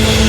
Thank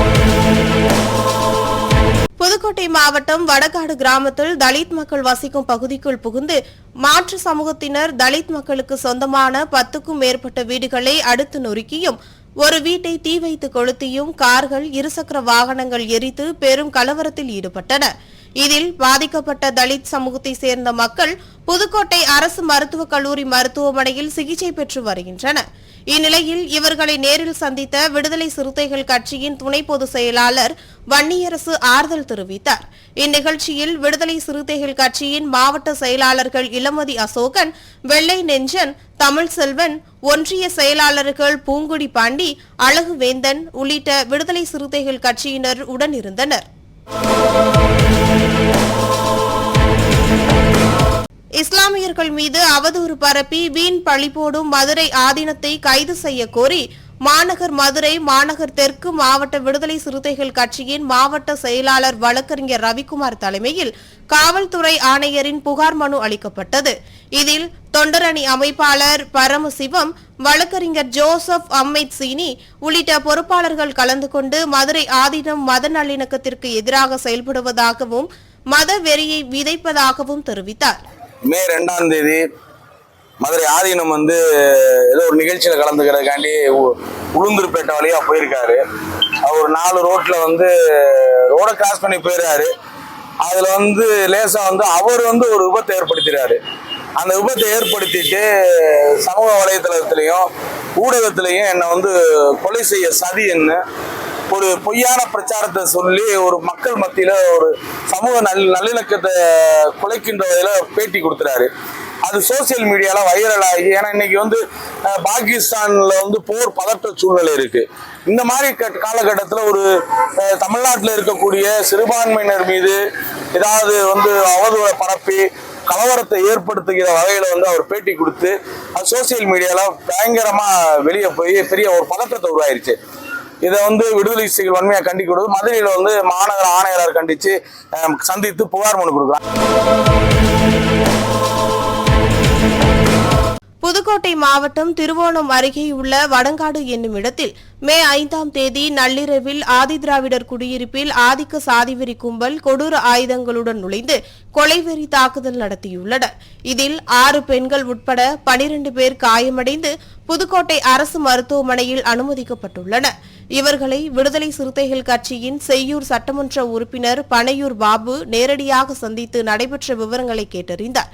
Pudukkottai மாவட்டம் வடகாடு கிராமத்தில் தலித் மக்கள் வசிக்கும் பகுதிக்குள் புகுந்து மாற்று சமூகத்தினர் தலித் மக்களுக்கு சொந்தமான பத்துக்கும் மேற்பட்ட வீடுகளை அடுத்து நொறுக்கியும் ஒரு வீட்டை தீ வைத்து கொளுத்தியும் கார்கள் இருசக்கர வாகனங்கள் எரித்து பெரும் கலவரத்தில் ஈடுபட்டனர். இதில் பாதிக்கப்பட்ட தலித் சமூகத்தை சேர்ந்த மக்கள் புதுக்கோட்டை அரசு மருத்துவக் கல்லூரி மருத்துவமனையில் சிகிச்சை பெற்று வருகின்றனர் இந்நிலையில் இவர்களை நேரில் சந்தித்த விடுதலை சிறுத்தைகள் கட்சியின் துணை பொதுச் செயலாளர் வன்னியரசு ஆறுதல் தெரிவித்தார். இந்நிகழ்ச்சியில் விடுதலை சிறுத்தைகள் கட்சியின் மாவட்ட செயலாளர்கள் இளமதி அசோகன் வெள்ளை நெஞ்சன் தமிழ் செல்வன் ஒன்றிய செயலாளர்கள் பூங்குடி பாண்டி அழகு வேந்தன் உள்ளிட்ட விடுதலை சிறுத்தைகள் கட்சியினர் உடனிருந்தனர் இஸ்லாமியர்கள் மீது அவதூறு பரப்பி வீண் பழிபோடும் மதுரை ஆதீனத்தை கைது செய்ய கோரி மாநகர் மதுரை மாநகர் தெற்கு மாவட்ட விடுதலை சிறுத்தைகள் கட்சியின் மாவட்ட செயலாளர் வழக்கறிஞர் ரவிக்குமார் தலைமையில் காவல்துறை ஆணையரின் புகார் மனு அளிக்கப்பட்டது. இதில் தொண்டரணி அமைப்பாளர் பரமசிவம் வழக்கறிஞர் ஜோசப் அம்மைத் சீனி உள்ளிட்ட பொறுப்பாளர்கள் கலந்து கொண்டு மதுரை ஆதீனம் மத நல்லிணக்கத்திற்கு எதிராக செயல்படுவதாகவும் மத வெறியை விதைப்பதாகவும் தெரிவித்தார். மே ரெண்டாம் தேதி மதுரை ஆதீனம் வந்து ஏதோ ஒரு நிகழ்ச்சியில் கலந்துக்கிறதுக்காண்டி உ- உளுந்தூர்பேட்டை வழியாக போயிருக்காரு. அவர் நாலு ரோட்டில் வந்து ரோடை கிராஸ் பண்ணி போயிடுறாரு அதில் வந்து லேசா வந்து அவர் வந்து ஒரு விபத்தை ஏற்படுத்திடுறாரு அந்த விபத்தை ஏற்படுத்திட்டு சமூக வலைத்தளத்துலேயும் ஊடகத்திலையும் என்னை வந்து கொலை செய்ய சதி என்ன ஒரு பொய்யான பிரச்சாரத்தை சொல்லி ஒரு மக்கள் மத்தியில ஒரு சமூக நல் நல்லிணக்கத்தை குலைக்கின்ற வகையில பேட்டி கொடுத்துறாரு. அது சோசியல் மீடியால வைரல் ஆகி ஏன்னா இன்னைக்கு வந்து பாகிஸ்தானில் பாகிஸ்தான்ல வந்து போர் பதற்ற சூழ்நிலை இருக்கு. இந்த மாதிரி கட்- ஒரு தமிழ்நாட்டில் இருக்கக்கூடிய சிறுபான்மையினர் மீது ஏதாவது வந்து அவதூறை பரப்பி கலவரத்தை ஏற்படுத்துகிற வகையில வந்து அவர் பேட்டி கொடுத்து அது சோசியல் மீடியால பயங்கரமா வெளியே போய் பெரிய ஒரு பதற்றத்தை உருவாயிருச்சு. இதை வந்து விடுதலை சிறுத்தைகள் வன்மையாக கண்டிக்கிறது மதுரையில் வந்து மாநகர ஆணையரார் கண்டித்து சந்தித்து புகார் மனு கொடுக்குறாங்க. புதுக்கோட்டை மாவட்டம் திருவோணம் அருகே உள்ள வடங்காடு என்னும் இடத்தில் மே ஐந்தாம் தேதி நள்ளிரவில் ஆதிதிராவிடர் குடியிருப்பில் ஆதிக்க சாதிவெறி கும்பல் கொடூர ஆயுதங்களுடன் நுழைந்து கொலைவெறி தாக்குதல் நடத்தியுள்ளனர். இதில் ஆறு பெண்கள் உட்பட பனிரண்டு பேர் காயமடைந்து புதுக்கோட்டை அரசு மருத்துவமனையில் அனுமதிக்கப்பட்டுள்ளனர் இவர்களை விடுதலை சிறுத்தைகள் கட்சியின் செய்யூர் சட்டமன்ற உறுப்பினர் பனையூர் பாபு நேரடியாக சந்தித்து நடைபெற்ற விவரங்களை கேட்டறிந்தார்.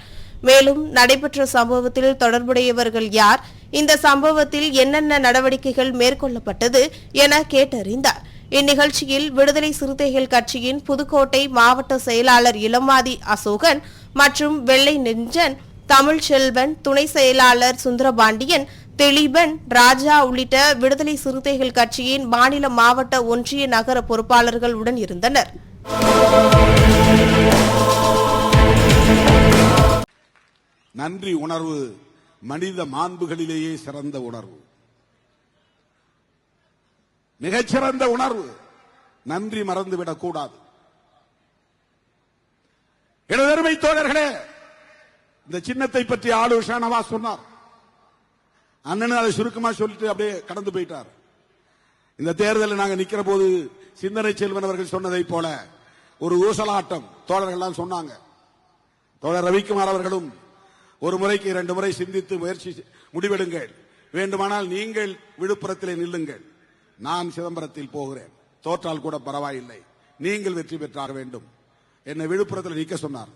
மேலும் நடைபெற்ற சம்பவத்தில் தொடர்புடையவர்கள் யார் இந்த சம்பவத்தில் என்னென்ன நடவடிக்கைகள் மேற்கொள்ளப்பட்டது என கேட்டறிந்தார். இந்நிகழ்ச்சியில் விடுதலை சிறுத்தைகள் கட்சியின் புதுக்கோட்டை மாவட்ட செயலாளர் இளமாதி அசோகன் மற்றும் வெள்ளை நெஞ்சன் தமிழ்ச்செல்வன் துணை செயலாளர் சுந்தரபாண்டியன் திலீபன் ராஜா உள்ளிட்ட விடுதலை சிறுத்தைகள் கட்சியின் மாநில மாவட்ட ஒன்றிய நகர பொறுப்பாளர்கள் உடன் இருந்தனர். நன்றி உணர்வு மனித மாண்புகளிலேயே சிறந்த உணர்வு. மிகச்சிறந்த உணர்வு. நன்றி மறந்துவிடக் கூடாது. எனதருமை தோழர்களே இந்த சின்னத்தை பற்றி ஆளு ஷானவா சொன்னார். அண்ணன் அதை சுருக்கமா சொல்லிட்டு அப்படியே கடந்து போயிட்டார். இந்த தேர்தலில் நாங்கள் நிக்கிற போது சிந்தனை செல்வன் அவர்கள் சொன்னதை போல ஒரு ஊசலாட்டம் தோழர்கள்லாம் சொன்னாங்க. தோழர் ரவிக்குமார் அவர்களும் ஒரு முறைக்கு இரண்டு முறை சிந்தித்து முயற்சி முடிவெடுங்கள். வேண்டுமானால் நீங்கள் விழுப்புரத்திலே நில்லுங்கள். நான் சிதம்பரத்தில் போகிறேன். தோற்றால் கூட பரவாயில்லை. நீங்கள் வெற்றி பெற்றாக வேண்டும். என்னை விழுப்புரத்தில் நிக்க சொன்னார்.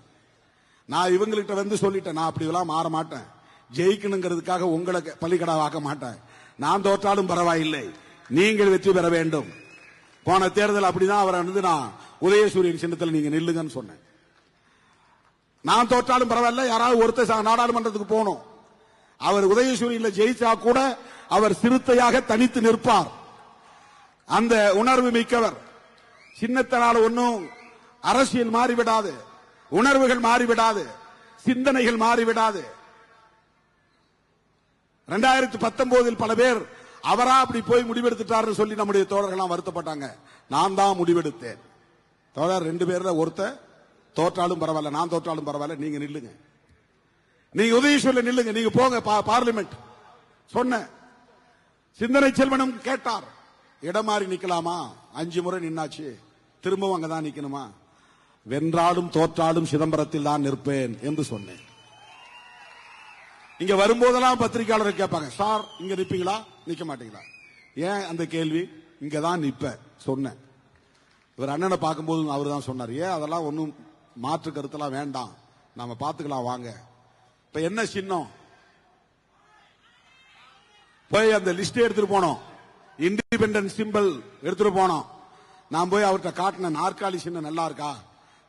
நான் இவங்கள்ட்ட வந்து சொல்லிட்டேன். நான் அப்படி எல்லாம் மாற மாட்டேன். ஜெயிக்கணுங்கிறதுக்காக உங்களை பள்ளிக்கடாவாக்க மாட்டேன். நான் தோற்றாலும் பரவாயில்லை. நீங்கள் வெற்றி பெற வேண்டும். போன தேர்தல் அப்படிதான் அவரை வந்து நான் உதயசூரியன் சின்னத்தில் நீங்க நில்லுங்கன்னு சொன்னேன். நான் தோற்றாலும் பரவாயில்ல. யாராவது ஒருத்தர் நாடாளுமன்றத்துக்கு போகணும். அவர் உதயசூரியன்ல ஜெயிச்சா கூட அவர் சிறுத்தையாக தனித்து நிற்பார். அந்த உணர்வு மிக்கவர். சின்னத்தனால் ஒன்றும் அரசியல் மாறிவிடாது. உணர்வுகள் மாறிவிடாது. சிந்தனைகள் மாறிவிடாது. ரெண்டாயிரத்தி பத்தொன்பதில் பல பேர் அவரா அப்படி போய் முடிவெடுத்துட்டாருன்னு சொல்லி நம்முடைய தோழர்கள்லாம் வருத்தப்பட்டாங்க. நான் தான் முடிவெடுத்தேன். தோழர் ரெண்டு பேர்ல ஒருத்தர் தோற்றாலும் பரவாயில்ல நான் தோற்றாலும் பரவாயில்ல நீங்க நில்லுங்க. நீங்க சொல்ல நில்லுங்க நீங்க போங்க பா- பார்லிமெண்ட். சொன்ன சிந்தனை செல்வனும் கேட்டார். இடம் மாறி நிக்கலாமா? அஞ்சு முறை நின்னாச்சு. திரும்பவும் அங்கதான் நிக்கணுமா? வென்றாலும் தோற்றாலும் சிதம்பரத்தில் தான் நிற்பேன் என்று சொன்னேன். இங்க வரும்போதெல்லாம் பத்திரிகையாளர் கேட்பாங்க சார் இங்க நிப்பீங்களா? நிக்க மாட்டீங்களா ஏன் அந்த கேள்வி? இங்க தான் நிப்ப சொன்னேன். இவர் அண்ணனை பார்க்கும்போது அவர் தான் சொன்னார் ஏன் அதெல்லாம் ஒன்றும் மாற்று கருத்தெல்லாம் வேண்டாம் நாம பார்த்துக்கலாம் வாங்க. இப்ப என்ன சின்னம்? போய் அந்த லிஸ்ட் எடுத்துட்டு போனோம். இண்டிபெண்டன்ட் சிம்பிள் எடுத்துட்டு போனோம். நான் போய் அவர்கிட்ட காட்டின நாற்காலி சின்னம் நல்லா இருக்கா?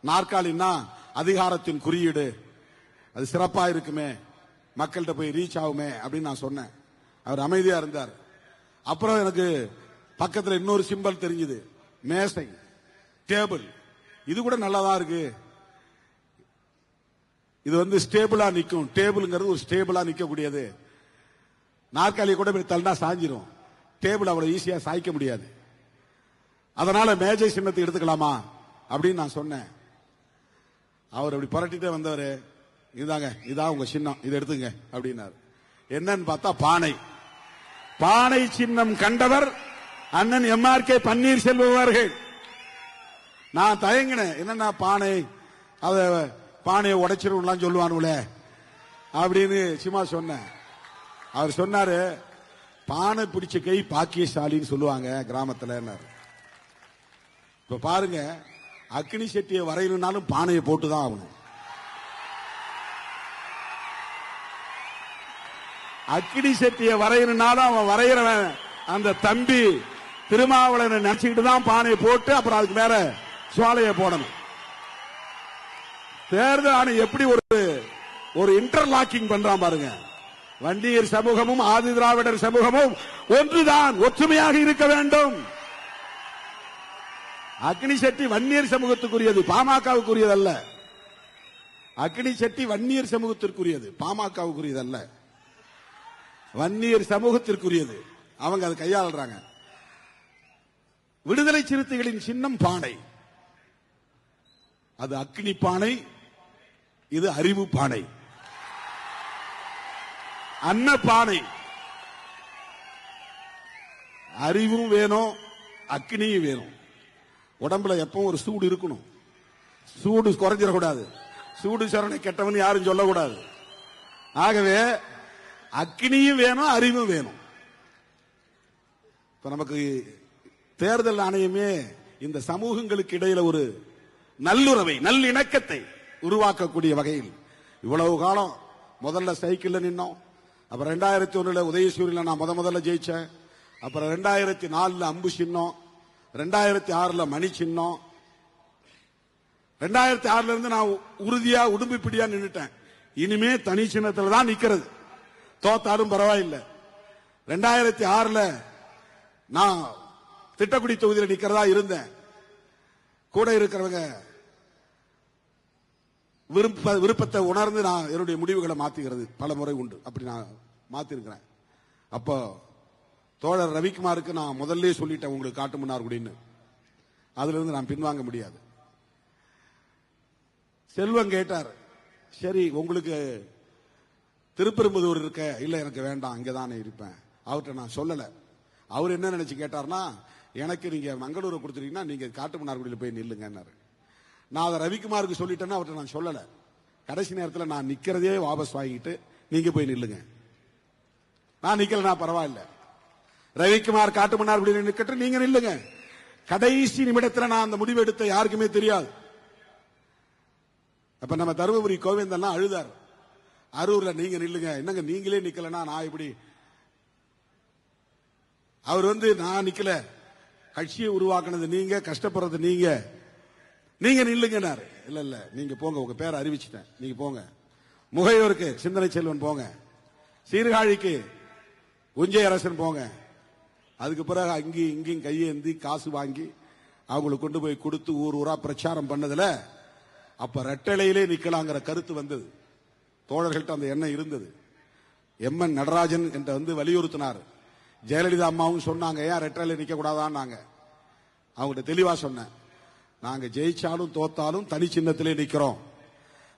நாற்காலின்னா அதிகாரத்தின் குறியீடு. அது சிறப்பா இருக்குமே. மக்கள்கிட்ட போய் ரீச் ஆகுமே அப்படின்னு நான் சொன்னேன். அவர் அமைதியா இருந்தார். அப்புறம் எனக்கு பக்கத்துல இன்னொரு சிம்பல் தெரிஞ்சது. மேசை டேபிள் இது கூட நல்லாதான் இருக்கு. இது வந்து ஸ்டேபிளா நிற்கும் டேபிள்ங்கிறது ஒரு ஸ்டேபிளா நிற்கக்கூடியது நாற்காலியை கூட இப்படி தள்ளா சாஞ்சிரும். டேபிள் அவ்வளவு ஈஸியா சாய்க்க முடியாது. அதனால மேஜை சின்னத்தை எடுத்துக்கலாமா அப்படின்னு நான் சொன்னேன். அவர் அப்படி புரட்டிட்டே வந்தவர். இதாங்க இதான் உங்க சின்னம். இதை எடுத்துங்க அப்படின்னாரு. என்னன்னு பார்த்தா பானை. பானை சின்னம் கண்டவர் அண்ணன் எம்ஆர்கே பன்னீர்செல்வம் அவர்கள். நான் தயங்கினேன். என்னன்னா பானை அத பானையை உடைச்சிருலாம் சொல்லுவானுல அப்படின்னு சும்மா சொன்னேன். அவர் சொன்னாரு பானை பிடிச்ச கை பாக்கியசாலின்னு சொல்லுவாங்க கிராமத்துல இப்ப பாருங்க அக்னி செட்டியை வரையணும்னாலும் பானையை போட்டுதான் ஆகணும். அக்கினி செட்டியை வரையணும்னாலும் அவன் வரைகிறவன் அந்த தம்பி திருமாவளவனை நினைச்சுக்கிட்டு தான் பானையை போட்டு அப்புறம் அதுக்கு மேல சோலையை போடணும். தேர்தல் ஆணையம் எப்படி ஒரு ஒரு இன்டர்லாக்கிங் பண்றான் பாருங்க. வண்டியர் சமூகமும் ஆதி திராவிடர் சமூகமும் ஒன்றுதான் ஒற்றுமையாக இருக்க வேண்டும். அக்னி செட்டி வன்னியர் சமூகத்துக்குரியது பாமகவுக்குரியது அல்ல அக்னி செட்டி வன்னியர் சமூகத்திற்குரியது பாமகவுக்குரியது அல்ல வன்னியர் சமூகத்திற்குரியது. அவங்க அதை கையாளுறாங்க. விடுதலை சிறுத்தைகளின் சின்னம் பானை. அது அக்னி பானை இது அறிவு பானை. அன்ன பானை. அறிவும் வேணும் அக்னியும் வேணும். உடம்புல எப்பவும் ஒரு சூடு இருக்கணும். சூடு குறைஞ்சிடக்கூடாது. சூடு சரணை கெட்டவன் யாரும் சொல்லக்கூடாது. ஆகவே அக்னியும் வேணும் அறிவும் வேணும். இப்ப நமக்கு தேர்தல் ஆணையமே இந்த சமூகங்களுக்கு இடையில ஒரு நல்லுறவை நல்லிணக்கத்தை உருவாக்கக்கூடிய வகையில். இவ்வளவு காலம் முதல்ல சைக்கிள்ல நின்னோம். அப்புறம் ரெண்டாயிரத்தி ஒண்ணுல உதயசூரியில் நான் முத முதல்ல ஜெயிச்சேன். அப்புறம் ரெண்டாயிரத்தி நாலுல அம்பு சின்னம். ரெண்டாயிரத்தி ஆறுல மணி சின்னம். ரெண்டாயிரத்தி ஆறுல இருந்து நான் உறுதியா உடும்பு பிடியா நின்றுட்டேன் இனிமே தனி சின்னத்துல தான் நிக்கிறது. தோத்தாலும் பரவாயில்லை. ரெண்டாயிரத்தி ஆறுல நான் திட்டக்குடி தொகுதியில் நிக்கிறதா இருந்தேன். கூட இருக்கிறவங்க விருப்ப விருப்பத்தை உணர்ந்து நான் என்னுடைய முடிவுகளை மாத்திக்கிறது. பல முறை உண்டு. அப்படி நான் மாத்திருக்கிறேன். அப்போ தோழர் ரவிக்குமாருக்கு நான் முதல்ல சொல்லிட்டேன் உங்களுக்கு காட்டு முன்னார்குடின்னு அதுல இருந்து நான் பின்வாங்க முடியாது. செல்வம் கேட்டார் சரி உங்களுக்கு திருப்பெரும்புதூர் இருக்க இல்ல எனக்கு வேண்டாம் இங்கதானே இருப்பேன். அவர்கிட்ட நான் சொல்லல. அவர் என்ன நினைச்சு கேட்டார்னா எனக்கு நீங்க மங்களூரை கொடுத்துட்டீங்கன்னா நீங்க காட்டுமன்னார்குடியில் போய் நில்லுங்கன்னாரு. நான் அதை ரவிக்குமாருக்கு சொல்லிட்டேன்னா அவர்கிட்ட நான் சொல்லல. கடைசி நேரத்தில் நான் நிக்கிறதே வாபஸ் வாங்கிட்டு நீங்க போய் நில்லுங்க. நான் நிக்கலனா பரவாயில்ல. ரவிக்குமார் காட்டுமன்னார் குடியில் நீங்கள் நீங்க நில்லுங்க. கடைசி நிமிடத்தில் நான் அந்த முடிவு எடுத்த யாருக்குமே தெரியாது. அப்ப நம்ம தருமபுரி கோவிந்தெல்லாம் அழுதார். அரூர்ல நீங்க நில்லுங்க. என்னங்க நீங்களே நிக்கலனா நான் இப்படி அவர் வந்து நான் நிக்கல. கட்சியை உருவாக்குனது நீங்க கஷ்டப்படுறது நீங்க. நீங்க நில்லுங்கனாரு. இல்ல இல்ல நீங்க போங்க. உங்க பேரை அறிவிச்சிட்டேன். நீங்க போங்க. முகையோருக்கு சிந்தனை செல்வன் போங்க. சீர்காழிக்கு உஞ்சை அரசன் போங்க. அதுக்கு பிறகு அங்கேயும் இங்கேயும் கையேந்தி காசு வாங்கி அவங்களுக்கு கொண்டு போய் கொடுத்து ஊர் ஊரா பிரச்சாரம் பண்ணதுல அப்ப ரெட்டலையிலே நிக்கலாங்கிற கருத்து வந்தது. தோழர்கள்ட்ட அந்த எண்ணம் இருந்தது. எம் என் நடராஜன் என்ற வந்து வலியுறுத்தினார். ஜெயலலிதா அம்மாவும் சொன்னாங்க ஏன் ரெட்டலையில் நிக்க கூடாதான்னாங்க? அவங்ககிட்ட தெளிவா சொன்னேன். நாங்க ஜெயிச்சாலும் தோத்தாலும் தனி சின்னத்திலே நிக்கிறோம்.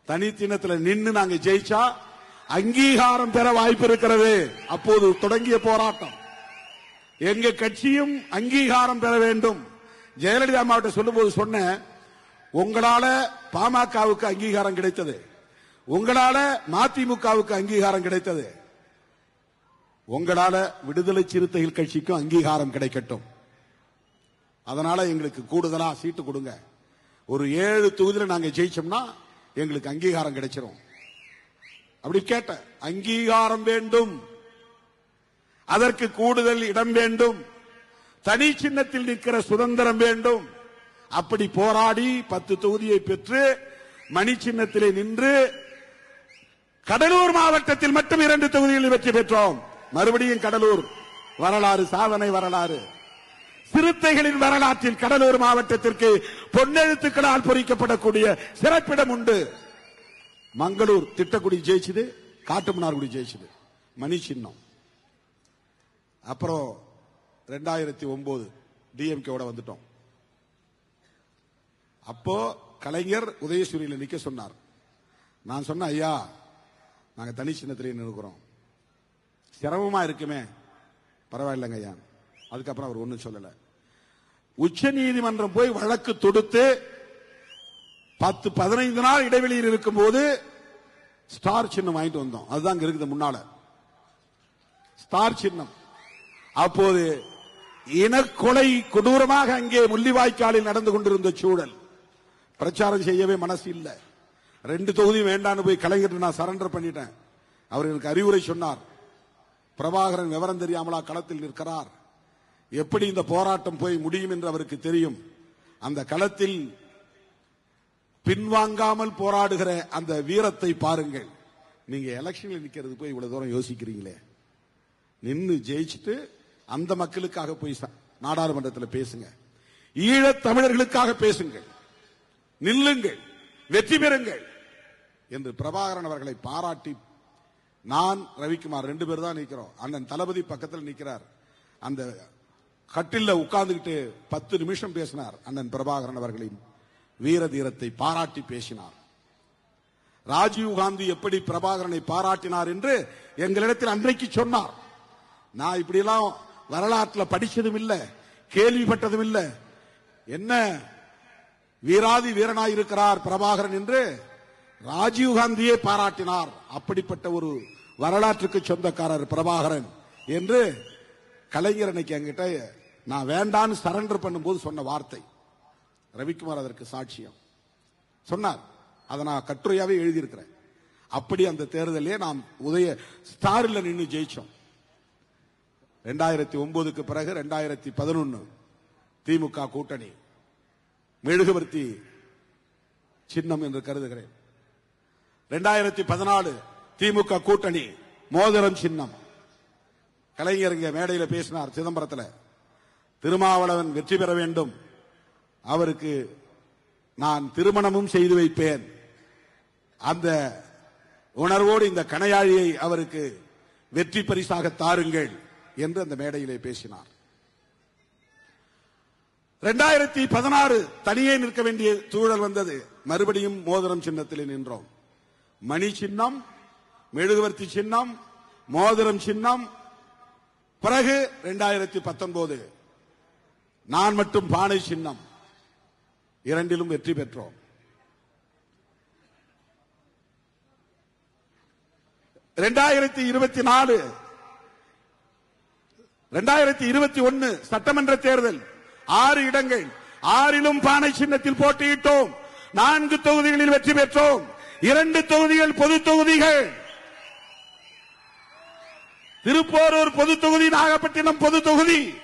தனி சின்னத்தில் நின்று நாங்க ஜெயிச்சா அங்கீகாரம் பெற வாய்ப்பு இருக்கிறது. அப்போது தொடங்கிய போராட்டம். எங்க கட்சியும் அங்கீகாரம் பெற வேண்டும். ஜெயலலிதா அம்மாவிட்ட சொல்லும்போது சொன்னேன் உங்களால பாமகவுக்கு அங்கீகாரம் கிடைத்தது. உங்களால மதிமுகவுக்கு அங்கீகாரம் கிடைத்தது. உங்களால விடுதலை சிறுத்தைகள் கட்சிக்கும் அங்கீகாரம் கிடைக்கட்டும். அதனால எங்களுக்கு கூடுதலா சீட்டு கொடுங்க. ஒரு ஏழு தொகுதியில் நாங்க ஜெயிச்சோம்னா எங்களுக்கு அங்கீகாரம் கிடைச்சிரும். அப்படி கேட்டேன் அங்கீகாரம் வேண்டும். அதற்கு கூடுதல் இடம் வேண்டும். தனி சின்னத்தில் நிற்கிற சுதந்திரம் வேண்டும். அப்படி போராடி பத்து தொகுதியை பெற்று மணி சின்னத்திலே நின்று கடலூர் மாவட்டத்தில் மட்டும் இரண்டு தொகுதிகளில் வெற்றி பெற்றோம். மறுபடியும் கடலூர். வரலாறு சாதனை வரலாறு. சிறுத்தைகளின் வரலாற்றில் கடலூர் மாவட்டத்திற்கு பொன்னெழுத்துக்களால் பொறிக்கப்படக்கூடிய சிறப்பிடம் உண்டு. மங்களூர் திட்டக்குடி ஜெயிச்சது காட்டுமன்னார்குடி ஜெயிச்சது. மணி சின்னம் அப்புறம் ரெண்டாயிரத்தி ஒன்பது டிஎம்கேவோட வந்துட்டோம். அப்போ கலைஞர் உதயசூரியில் நிக்க சொன்னார். நான் சொன்ன ஐயா நாங்க தனி சின்னத்திலேயே நிற்கிறோம் சிரமமா இருக்குமே. பரவாயில்லைங்க ஐயா. அதுக்கப்புறம் அவர் ஒண்ணும் சொல்லல. உச்ச நீதிமன்றம் போய் வழக்கு தொடுத்து பத்து பதினைந்து நாள் இடைவெளியில் இருக்கும் போது ஸ்டார் சின்னம் வாங்கிட்டு வந்தோம். அதுதான் அங்க இருக்குது முன்னால. ஸ்டார் சின்னம். அப்போது இனக்கொலை கொடூரமாக அங்கே முள்ளிவாய்க்காலில் நடந்து கொண்டிருந்த சூழல். பிரச்சாரம் செய்யவே மனசு இல்லை. ரெண்டு தொகுதியும் வேண்டான்னு போய் கலைஞர் நான் சரண்டர் பண்ணிட்டேன். அவர் எனக்கு அறிவுரை சொன்னார். பிரபாகரன் விவரம் தெரியாமலா களத்தில் நிற்கிறார். எப்படி இந்த போராட்டம் போய் முடியும் என்று அவருக்கு தெரியும். அந்த களத்தில் பின்வாங்காமல் போராடுகிற அந்த வீரத்தை பாருங்கள். நீங்க எலெக்ஷன்ல நிக்கிறது போய் இவ்வளவு தூரம் யோசிக்கிறீங்களே. நின்று ஜெயிச்சுட்டு அந்த மக்களுக்காக போய் நாடாளுமன்றத்தில் பேசுங்க. ஈழத் தமிழர்களுக்காக பேசுங்கள். நில்லுங்கள். வெற்றி பெறுங்கள். என்று பிரபாகரன் அவர்களை பாராட்டி நான் ரவிக்குமார் ரெண்டு பேர் தான் நிற்கிறோம் அண்ணன் தளபதி பக்கத்தில் நிற்கிறார் அந்த கட்டில உட்கார்ந்துக்கிட்டு பத்து நிமிஷம் பேசினார் அண்ணன் பிரபாகரன் அவர்களின் வீர தீரத்தை பாராட்டி பேசினார். ராஜீவ் காந்தி எப்படி பிரபாகரனை பாராட்டினார் என்று எங்களிடத்தில் அன்றைக்கு சொன்னார். நான் இப்படியெல்லாம் வரலாற்றில் படிச்சதும் இல்லை கேள்விப்பட்டதும் இல்லை. என்ன வீராதி வீரனாய் இருக்கிறார் பிரபாகரன் என்று ராஜீவ்காந்தியே பாராட்டினார். அப்படிப்பட்ட ஒரு வரலாற்றுக்கு சொந்தக்காரர் பிரபாகரன் என்று கலைஞர் அன்னைக்கு என்கிட்ட நான் வேண்டான்னு சரண்டர் பண்ணும்போது சொன்ன வார்த்தை. ரவிக்குமார் அதற்கு சாட்சியம். சொன்னார். அதை நான் கட்டுரையாவே எழுதியிருக்கிறேன். அப்படி அந்த தேர்தலே நாம் உதய ஸ்டாரில் நின்று ஜெயிச்சோம். ரெண்டாயிரத்தி ஒன்பதுக்கு பிறகு ரெண்டாயிரத்தி பதினொன்னு திமுக கூட்டணி. மெழுகுவர்த்தி சின்னம் என்று கருதுகிறேன். ரெண்டாயிரத்தி பதினாலு திமுக கூட்டணி மோதிரம் சின்னம். கலைஞர் இங்க மேடையில் பேசினார் சிதம்பரத்தில். திருமாவளவன் வெற்றி பெற வேண்டும். அவருக்கு நான் திருமணமும் செய்து வைப்பேன். அந்த உணர்வோடு இந்த கணையாழியை அவருக்கு வெற்றி பரிசாக தாருங்கள் என்று அந்த மேடையிலே பேசினார். ரெண்டாயிரத்தி பதினாறு தனியே நிற்க வேண்டிய சூழல் வந்தது. மறுபடியும் மோதிரம் சின்னத்தில் நின்றோம். மணி சின்னம் மெழுகுவர்த்தி சின்னம் மோதிரம் சின்னம். பிறகு ரெண்டாயிரத்தி பத்தொன்பது நான் மட்டும் பானை சின்னம். இரண்டிலும் வெற்றி பெற்றோம். இரண்டாயிரத்தி இருபத்தி நாலு ரெண்டாயிரத்தி இருபத்தி ஒன்னு சட்டமன்ற தேர்தல் ஆறு இடங்கள் ஆறிலும் பானை சின்னத்தில் போட்டியிட்டோம். நான்கு தொகுதிகளில் வெற்றி பெற்றோம். இரண்டு தொகுதிகள் பொது தொகுதிகள். திருப்போரூர் பொது தொகுதி நாகப்பட்டினம் பொது தொகுதி.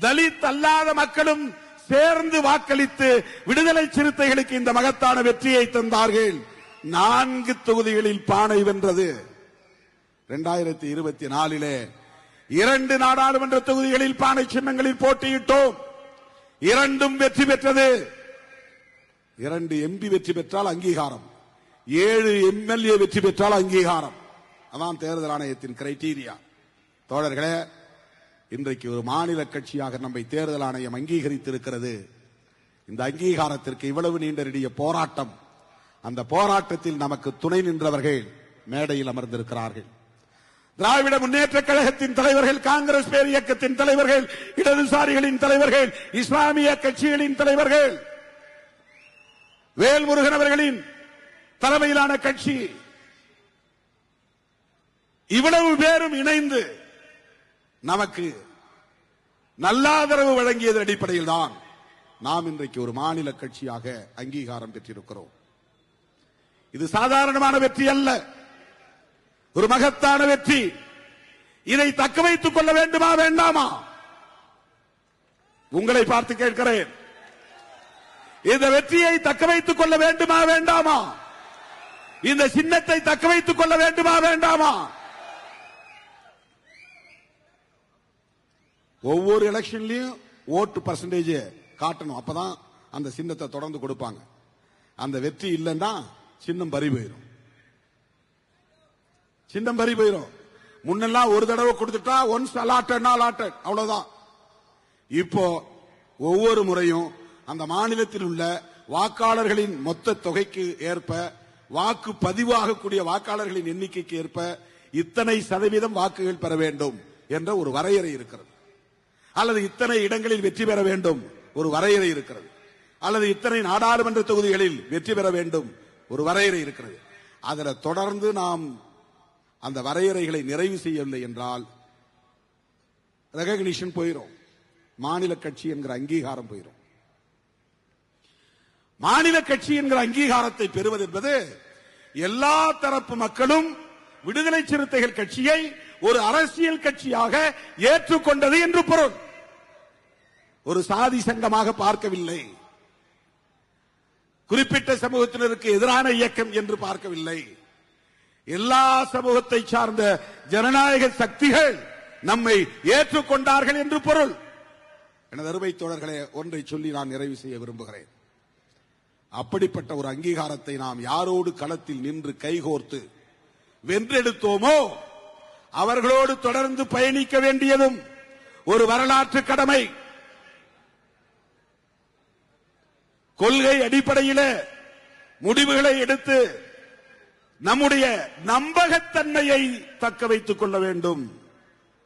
தலித் அல்லாத மக்களும் சேர்ந்து வாக்களித்து விடுதலை சிறுத்தைகளுக்கு இந்த மகத்தான வெற்றியை தந்தார்கள். நான்கு தொகுதிகளில் பானை வென்றது. இரண்டாயிரத்தி இருபத்தி நாலிலே இரண்டு நாடாளுமன்ற தொகுதிகளில் பானை சின்னங்களில் போட்டியிட்டோம். இரண்டும் வெற்றி பெற்றது. இரண்டு எம்பி வெற்றி பெற்றால் அங்கீகாரம். ஏழு எம்எல்ஏ வெற்றி பெற்றால் அங்கீகாரம். அதான் தேர்தல் ஆணையத்தின் கிரைட்டீரியா தோழர்களே இன்றைக்கு ஒரு மாநில கட்சியாக நம்மை தேர்தல் ஆணையம் அங்கீகரித்திருக்கிறது. இந்த அங்கீகாரத்திற்கு இவ்வளவு நீண்ட நெடிய போராட்டம். அந்த போராட்டத்தில் நமக்கு துணை நின்றவர்கள் மேடையில் அமர்ந்திருக்கிறார்கள். திராவிட முன்னேற்ற கழகத்தின் தலைவர்கள் காங்கிரஸ் பேர் இயக்கத்தின் தலைவர்கள் இடதுசாரிகளின் தலைவர்கள் இஸ்லாமிய கட்சிகளின் தலைவர்கள் வேல்முருகன் அவர்களின் தலைமையிலான கட்சி. இவ்வளவு பேரும் இணைந்து நமக்கு நல்லாதரவு வழங்கியதன் அடிப்படையில் தான் நாம் இன்றைக்கு ஒரு மாநில கட்சியாக அங்கீகாரம் பெற்றிருக்கிறோம். இது சாதாரணமான வெற்றி அல்ல. ஒரு மகத்தான வெற்றி. இதை தக்க வைத்துக் கொள்ள வேண்டுமா வேண்டாமா? உங்களை பார்த்து கேட்கிறேன். இந்த வெற்றியை தக்க வைத்துக் கொள்ள வேண்டுமா வேண்டாமா? இந்த சின்னத்தை தக்க வைத்துக் கொள்ள வேண்டுமா வேண்டாமா? ஒவ்வொரு எலெக்ஷன்லயும் ஓட்டு பர்சன்டேஜ் காட்டணும். அப்பதான் அந்த சின்னத்தை தொடர்ந்து கொடுப்பாங்க. அந்த வெற்றி இல்லைன்னா சின்னம் பறி போயிடும் சின்னம் பறி போயிடும் முன்னெல்லாம் ஒரு தடவை கொடுத்துட்டா ஒன்ஸ் அலாட்டட் அலாட்டட் அவ்வளவுதான். இப்போ ஒவ்வொரு முறையும் அந்த மாநிலத்தில் உள்ள வாக்காளர்களின் மொத்த தொகைக்கு ஏற்ப வாக்கு பதிவாகக்கூடிய வாக்காளர்களின் எண்ணிக்கைக்கு ஏற்ப இத்தனை சதவீதம் வாக்குகள் பெற வேண்டும் என்ற ஒரு வரையறை இருக்கிறது. அல்லது இத்தனை இடங்களில் வெற்றி பெற வேண்டும் ஒரு வரையறை இருக்கிறது. அல்லது இத்தனை நாடாளுமன்ற தொகுதிகளில் வெற்றி பெற வேண்டும் ஒரு வரையறை இருக்கிறது. அதில் தொடர்ந்து நாம் அந்த வரையறைகளை நிறைவு செய்யவில்லை என்றால் ரெகக்னிஷன் போயிடும் மாநில கட்சி என்கிற அங்கீகாரம் போயிடும் மாநில கட்சி என்கிற அங்கீகாரத்தை பெறுவது என்பது எல்லா தரப்பு மக்களும் விடுதலை சிறுத்தைகள் கட்சியை ஒரு அரசியல் கட்சியாக ஏற்றுக்கொண்டது என்று பொருள். ஒரு சாதி சங்கமாக பார்க்கவில்லை. குறிப்பிட்ட சமூகத்தினருக்கு எதிரான இயக்கம் என்று பார்க்கவில்லை. எல்லா சமூகத்தை சார்ந்த ஜனநாயக சக்திகள் நம்மை ஏற்றுக்கொண்டார்கள் என்று பொருள். எனது அருமை தோழர்களே ஒன்றை சொல்லி நான் நிறைவு செய்ய விரும்புகிறேன். அப்படிப்பட்ட ஒரு அங்கீகாரத்தை நாம் யாரோடு களத்தில் நின்று கைகோர்த்து வென்றெடுத்தோமோ அவர்களோடு தொடர்ந்து பயணிக்க வேண்டியதும் ஒரு வரலாற்று கடமை. கொள்கை அடிப்படையில முடிவுகளை எடுத்து நம்முடைய நம்பகத்தன்மையை தக்க வைத்துக் கொள்ள வேண்டும்.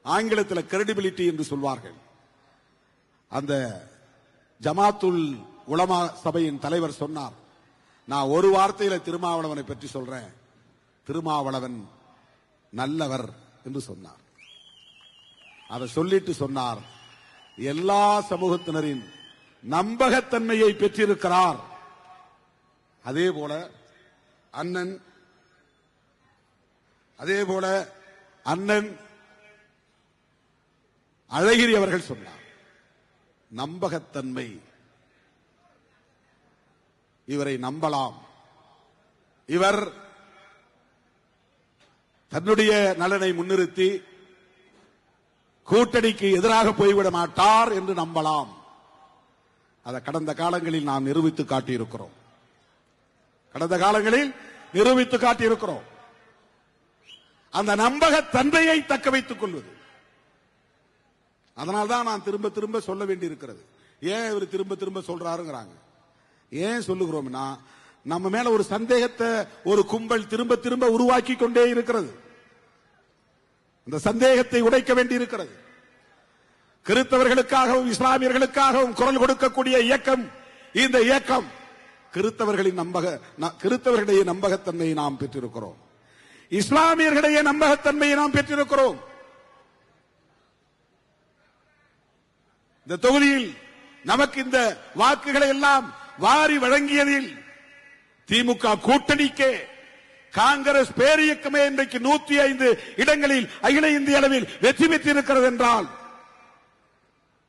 ஆங்கிலத்தில் கிரெடிபிலிட்டி என்று சொல்வார்கள். அந்த ஜமாத்துல் உலமா சபையின் தலைவர் சொன்னார். நான் ஒரு வார்த்தையில திருமாவளவனை பற்றி சொல்றேன். திருமாவளவன் நல்லவர் என்று சொன்னார். அதை சொல்லிட்டு சொன்னார். எல்லா சமூகத்தினரின் நம்பகத்தன்மையை பெற்றிருக்கிறார். அதே போல அண்ணன் அதே போல அண்ணன் அழகிரி அவர்கள் சொன்னார். நம்பகத்தன்மை இவரை நம்பலாம். இவர் தன்னுடைய நலனை முன்னிறுத்தி கூட்டணிக்கு எதிராக போய்விட மாட்டார் என்று நம்பலாம். அதை கடந்த காலங்களில் நாம் நிரூபித்து காட்டியிருக்கிறோம். கடந்த காலங்களில் நிரூபித்து காட்டியிருக்கிறோம். அந்த நம்பகத்தன்மையை தக்க வைத்துக் கொள்வது. அதனால்தான் நான் திரும்ப திரும்ப சொல்ல வேண்டியிருக்கிறது. ஏன் இவர் திரும்ப திரும்ப சொல்றாருங்கிறாங்க? ஏன் சொல்லுகிறோம்னா நம்ம மேல ஒரு சந்தேகத்தை ஒரு கும்பல் திரும்ப திரும்ப உருவாக்கி கொண்டே இருக்கிறது. இந்த சந்தேகத்தை உடைக்க வேண்டி இருக்கிறது. கிறித்தவர்களுக்காகவும் இஸ்லாமியர்களுக்காகவும் குரல் கொடுக்கக்கூடிய இயக்கம் இந்த இயக்கம் கிறித்தவர்களின் நம்பக கிறித்தவர்களிடையே நம்பகத்தன்மையை நாம் பெற்றிருக்கிறோம். இஸ்லாமியர்களிடையே நம்பகத்தன்மையை நாம் பெற்றிருக்கிறோம். இந்த தொகுதியில் நமக்கு இந்த வாக்குகளை எல்லாம் வாரி வழங்கியதில் திமுக கூட்டணிக்கே காங்கிரஸ் பேரியக்கமே இன்றைக்கு நூத்தி ஐந்து இடங்களில் அகில இந்திய அளவில் வெற்றி பெற்றிருக்கிறது என்றால்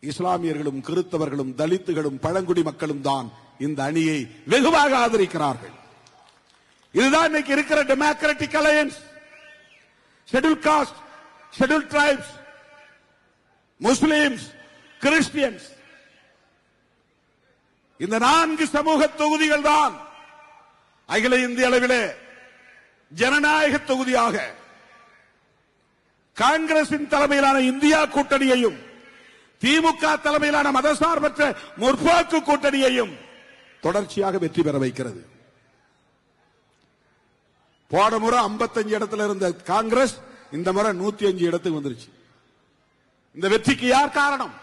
இஸ்லாமியர்களும் கிறிஸ்தவர்களும் தலித்துகளும் பழங்குடி மக்களும் தான் இந்த அணியை வெகுவாக ஆதரிக்கிறார்கள். இதுதான் இன்னைக்கு இருக்கிற democratic alliance schedule caste schedule tribes Muslims Christians இந்த நான்கு சமூக தொகுதிகள் தான் அகில இந்திய அளவிலே ஜனநாயக தொகுதியாக காங்கிரசின் தலைமையிலான இந்தியா கூட்டணியையும் திமுக தலைமையிலான மதசார்பற்ற முற்போக்கு கூட்டணியையும் தொடர்ச்சியாக வெற்றி பெற வைக்கிறது. போன முறை 55 இடத்துல இருந்த காங்கிரஸ் இந்த முறை 105 இடத்துக்கு வந்துருச்சு. இந்த வெற்றிக்கு யார் காரணம்?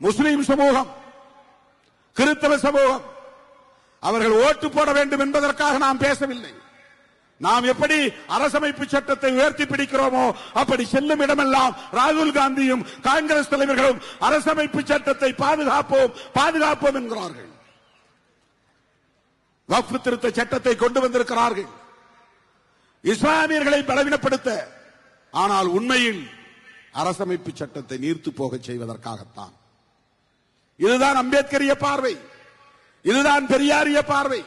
முஸ்லீம் சமூகம். கிறிஸ்தவ சமூகம். அவர்கள் ஓட்டு போட வேண்டும் என்பதற்காக நாம் பேசவில்லை. நாம் எப்படி அரசமைப்பு சட்டத்தை உயர்த்தி பிடிக்கிறோமோ அப்படி செல்லும் இடமெல்லாம் ராகுல் காந்தியும் காங்கிரஸ் தலைவர்களும் அரசமைப்பு சட்டத்தை பாதுகாப்போம் பாதுகாப்போம் என்கிறார்கள். வக்ஃப் திருத்த சட்டத்தை கொண்டு வந்திருக்கிறார்கள். இஸ்லாமியர்களை பலவீனப்படுத்த ஆனால் உண்மையில் அரசமைப்பு சட்டத்தை நீர்த்து போகச் செய்வதற்காகத்தான். இதுதான் அம்பேத்கரிய பார்வை. இதுதான் பெரியாரிய பார்வை.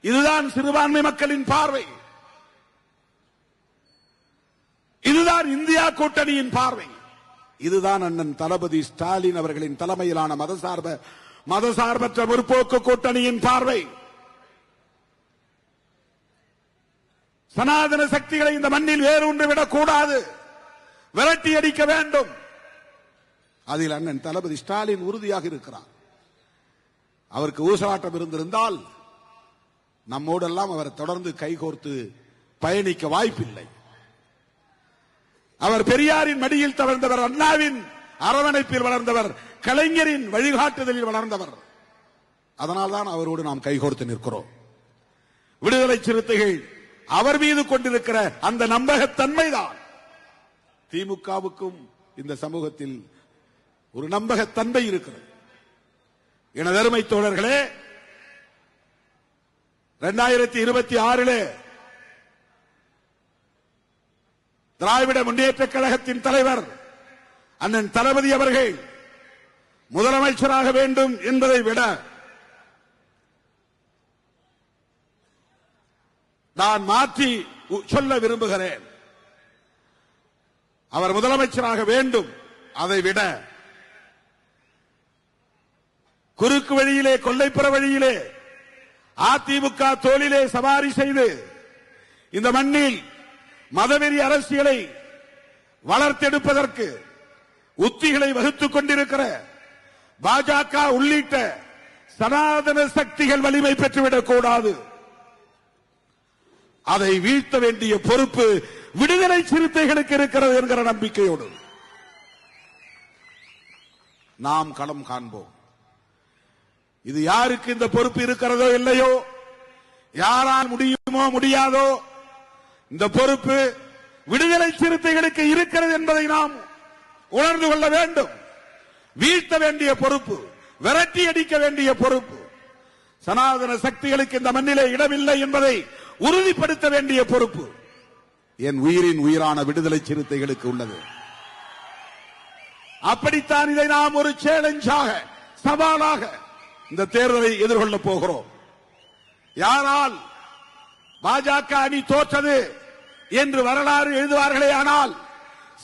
இதுதான் சிறுபான்மை மக்களின் பார்வை. இதுதான் இந்தியா கூட்டணியின் பார்வை. இதுதான் அண்ணன் தளபதி ஸ்டாலின் அவர்களின் தலைமையிலான மதசார்ப மதசார்பற்ற முற்போக்கு கூட்டணியின் பார்வை. சனாதன சக்திகளை இந்த மண்ணில் வேறு ஒன்று விடக்கூடாது விரட்டி அடிக்க வேண்டும். அதில் அண்ணன் தளபதி ஸ்டாலின் உறுதியாக இருக்கிறார். அவருக்கு ஊசலாட்டம் இருந்திருந்தால் நம்மோடெல்லாம் அவர் தொடர்ந்து கைகோர்த்து பயணிக்க வாய்ப்பில்லை. அவர் பெரியாரின் மடியில் தவழ்ந்தவர் அண்ணாவின் அரவணைப்பில் வளர்ந்தவர் கலைஞரின் வழிகாட்டுதலில் வளர்ந்தவர். அதனால்தான் அவரோடு நாம் கைகோர்த்து நிற்கிறோம். விடுதலை சிறுத்தைகள் அவர் மீது கொண்டிருக்கிற அந்த நம்பகத்தன்மைதான். திமுகவுக்கும் இந்த சமூகத்தில் ஒரு நம்பகத்தன்மை இருக்கிறது. எனது அருமை தோழர்களே இரண்டாயிரத்தி இருபத்தி ஆறில் திராவிட முன்னேற்ற கழகத்தின் தலைவர் அண்ணன் தளபதி அவர்கள் முதலமைச்சராக வேண்டும் என்பதை விட நான் மாற்றி சொல்ல விரும்புகிறேன். அவர் முதலமைச்சராக வேண்டும் அதை விட குறுக்கு வழியிலே கொல்லைப்புற வழியிலே அதிமுக தோளிலே சவாரி செய்து இந்த மண்ணில் மதவெறி அரசியலை வளர்த்தெடுப்பதற்கு உத்திகளை வகுத்துக் கொண்டிருக்கிற பாஜக உள்ளிட்ட சனாதன சக்திகள் வலிமை பெற்றுவிடக் கூடாது. அதை வீழ்த்த வேண்டிய பொறுப்பு விடுதலை சிறுத்தைகளுக்கு இருக்கிறது என்கிற நம்பிக்கையோடு நாம் களம் காண்போம். இது யாருக்கு இந்த பொறுப்பு இருக்கிறதோ இல்லையோ? யாரால் முடியுமோ முடியாதோ? இந்த பொறுப்பு விடுதலை சிறுத்தைகளுக்கு இருக்கிறது என்பதை நாம் உணர்ந்து கொள்ள வேண்டும். வீழ்த்த வேண்டிய பொறுப்பு விரட்டி அடிக்க வேண்டிய பொறுப்பு சனாதன சக்திகளுக்கு இந்த மண்ணிலே இடமில்லை என்பதை உறுதிப்படுத்த வேண்டிய பொறுப்பு என் உயிரின் உயிரான விடுதலை சிறுத்தைகளுக்கு உள்ளது. அப்படித்தான் இதை நாம் ஒரு சேலஞ்சாக சவாலாக இந்த தேர்தலை எதிர்கொள்ளப் போகிறோம். யாரால் பாஜக அணி தோற்றது என்று வரலாறு எழுதுவார்களே ஆனால்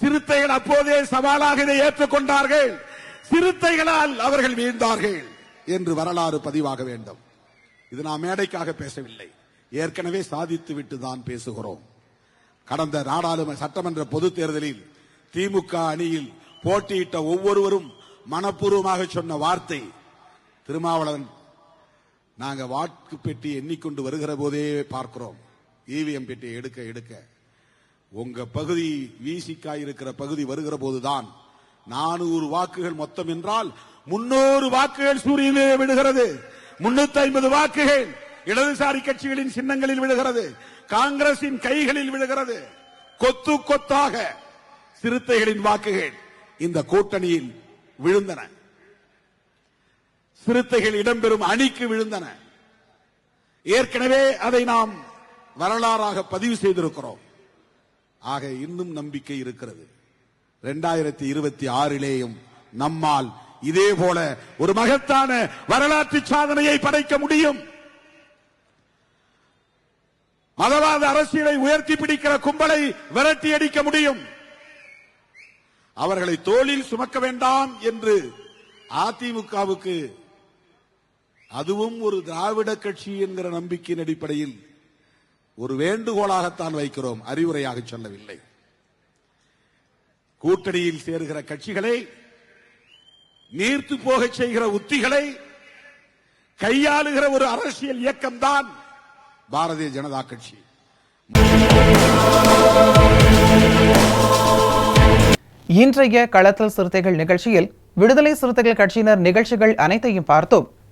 சிறுத்தைகள் அப்போதே சவாலாக இதை ஏற்றுக்கொண்டார்கள். சிறுத்தைகளால் அவர்கள் வீழ்ந்தார்கள் என்று வரலாறு பதிவாக வேண்டும். இது நாம் மேடைக்காக பேசவில்லை. ஏற்கனவே சாதித்து விட்டு தான் பேசுகிறோம். கடந்த நாடாளுமன்ற சட்டமன்ற பொதுத் தேர்தலில் திமுக அணியில் போட்டியிட்ட ஒவ்வொருவரும் மனப்பூர்வமாக சொன்ன வார்த்தை திருமாவளவன் நாங்க வாக்கு பெட்டி எண்ணிக்கொண்டு வருகிற போதே பார்க்கிறோம். இவிஎம் பெட்டியை எடுக்க எடுக்க. உங்க பகுதி வீசிக்கா இருக்கிற பகுதி வருகிற போதுதான் நானூறு வாக்குகள் மொத்தம் என்றால் முன்னூறு வாக்குகள் சூரியனிலே விழுகிறது. முன்னூத்தி ஐம்பது வாக்குகள் இடதுசாரி கட்சிகளின் சின்னங்களில் விழுகிறது. காங்கிரசின் கைகளில் விழுகிறது. கொத்து கொத்தாக சிறுத்தைகளின் வாக்குகள் இந்த கூட்டணியில் விழுந்தன. சிறுத்தைகள் இடம்பெறும் அணிக்கு விழுந்தன. ஏற்கனவே அதை நாம் வரலாறாக பதிவு செய்திருக்கிறோம். ஆக இன்னும் நம்பிக்கை இருக்கிறது. இரண்டாயிரத்தி இருபத்தி ஆறிலேயும் நம்மால் இதே போல ஒரு மகத்தான வரலாற்று சாதனையை படைக்க முடியும். மதவாத அரசியலை உயர்த்தி பிடிக்கிற கும்பலை விரட்டி அடிக்க முடியும். அவர்களை தோளில் சுமக்க வேண்டாம் என்று அதிமுகவுக்கு அதுவும் ஒரு திராவிட கட்சி என்கிற நம்பிக்கையின் அடிப்படையில் ஒரு வேண்டுகோளாகத்தான் வைக்கிறோம். அறிவுரையாக சொல்லவில்லை. கூட்டணியில் சேருகிற கட்சிகளை நீர்த்து போகச் செய்கிற உத்திகளை கையாளுகிற ஒரு அரசியல் இயக்கம்தான் பாரதிய ஜனதா கட்சி. இன்றைய களத்தல் சிறுத்தைகள் நிகழ்ச்சியில் விடுதலை சிறுத்தைகள் கட்சியினர் நிகழ்ச்சிகள் அனைத்தையும் பார்த்தோம்.